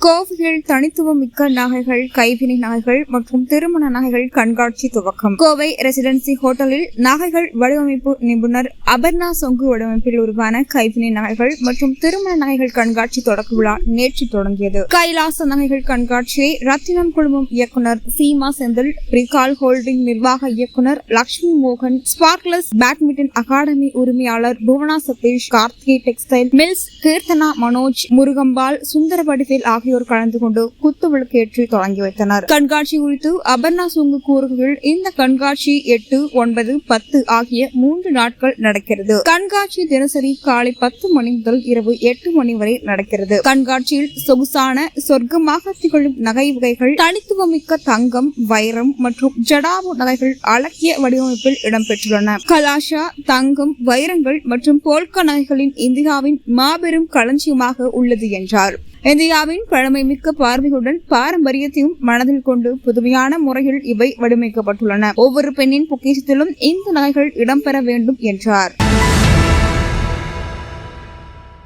கோவையில் தனித்துவம் மிக்க நகைகள் கைவினை நகைகள் மற்றும் திருமண நகைகள் கண்காட்சி துவக்கம். கோவை ரெசிடென்சி ஹோட்டலில் நகைகள் வடிவமைப்பு நிபுணர் அபர்ணா சொங்கு வடிவமைப்பில் உருவான கைவினை நகைகள் மற்றும் திருமண நகைகள் கண்காட்சி தொடக்க விழா நேற்று தொடங்கியது. கைலாச நகைகள் கண்காட்சியை ரத்தினம் குழுமம் இயக்குனர் சீமா செந்தில் ரிகால் ஹோல்டிங் நிர்வாக இயக்குனர் லட்சுமி மோகன் ஸ்பார்க்லஸ் பேட்மிண்டன் அகாடமி உரிமையாளர் புவனா சதீஷ் கார்த்திகை டெக்ஸ்டைல் மில்ஸ் கீர்த்தனா மனோஜ் முருகம்பால் சுந்தர ஆகிய ஆகியோர் கலந்து கொண்டு குத்து விளக்கேற்றி தொடங்கி வைத்தனர். கண்காட்சி குறித்து அபர்ணா சுங்கு கூறுகையில் இந்த கண்காட்சி எட்டு ஒன்பது பத்து ஆகிய மூன்று நாட்கள் நடக்கிறது. கண்காட்சி தினசரி காலை பத்து மணி முதல் இரவு எட்டு மணி வரை நடக்கிறது. கண்காட்சியில் சொகுசான சொர்க்கமாக திகழும் நகை வகைகள் தனித்துவமிக்க தங்கம் வைரம் மற்றும் ஜடாவு நகைகள் அழகிய வடிவமைப்பில் இடம்பெற்றுள்ளன. கலாஷா தங்கம் வைரங்கள் மற்றும் போல்கா நகைகளின் இந்தியாவின் மாபெரும் களஞ்சியமாக உள்ளது என்றார். இந்தியாவின் பழமைமிக்க பார்வையுடன் பாரம்பரியத்தையும் மனதில் கொண்டு புதுமையான முறையில் இவை வடிவமைக்கப்பட்டுள்ளன. ஒவ்வொரு பெண்ணின் பொக்கிஷத்திலும் இந்த நகைகள் இடம்பெற வேண்டும் என்றார்.